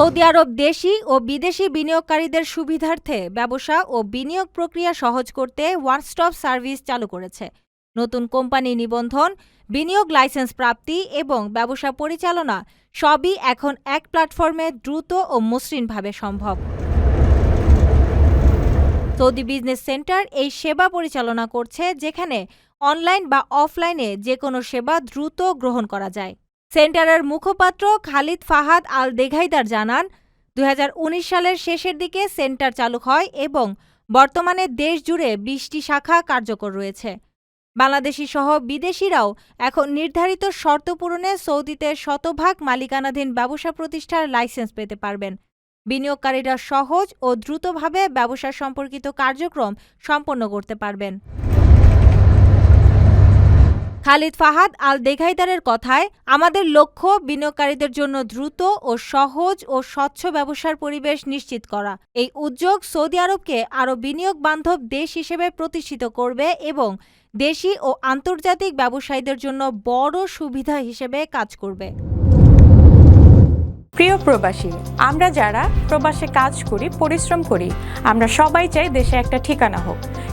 Saudi আরব দেশি ও বিদেশি বিনিয়োগকারীদের সুবিধার্থে ব্যবসা ও বিনিয়োগ প্রক্রিয়া সহজ করতে ওয়ান স্টপ সার্ভিস চালু করেছে। নতুন কোম্পানি নিবন্ধন, বিনিয়োগ লাইসেন্স প্রাপ্তি এবং ব্যবসা পরিচালনা সবই এখন এক প্ল্যাটফর্মে দ্রুত ও মসৃণভাবে সম্ভব। সৌদি বিজনেস সেন্টার এই সেবা পরিচালনা করছে যেখানে অনলাইন বা অফলাইনে যে কোনো সেবা দ্রুত গ্রহণ করা যায়। সেন্টারের মুখপাত্র খালিদ ফাহাদ আল দেঘাইদার জানান দু হাজার উনিশ সালের শেষের দিকে সেন্টার চালু হয় এবং বর্তমানে দেশ জুড়ে বিশটি শাখা কার্যকর রয়েছে। বাংলাদেশি সহ বিদেশিরাও এখন নির্ধারিত শর্ত পূরণে সৌদিতে শতভাগ মালিকানাধীন ব্যবসা প্রতিষ্ঠার লাইসেন্স পেতে পারবেন। বিনিয়োগকারীরা সহজ ও দ্রুতভাবে ব্যবসা সম্পর্কিত কার্যক্রম সম্পন্ন করতে পারবেন। খালিদ ফাহাদ আল দেঘাইদারের কথায়, আমাদের লক্ষ্য বিনিয়োগকারীদের জন্য দ্রুত ও সহজ ও স্বচ্ছ ব্যবসার পরিবেশ নিশ্চিত করা। এই উদ্যোগ সৌদি আরবকে আরও বিনিয়োগ বান্ধব দেশ হিসেবে প্রতিষ্ঠিত করবে এবং দেশি ও আন্তর্জাতিক ব্যবসায়ীদের জন্য বড় সুবিধা হিসেবে কাজ করবে। প্রিয় প্রবাসী, আমরা যারা প্রবাসে কাজ করি, পরিশ্রম করি, আমরা সবাই চাই দেশে একটা ঠিকানা হোক।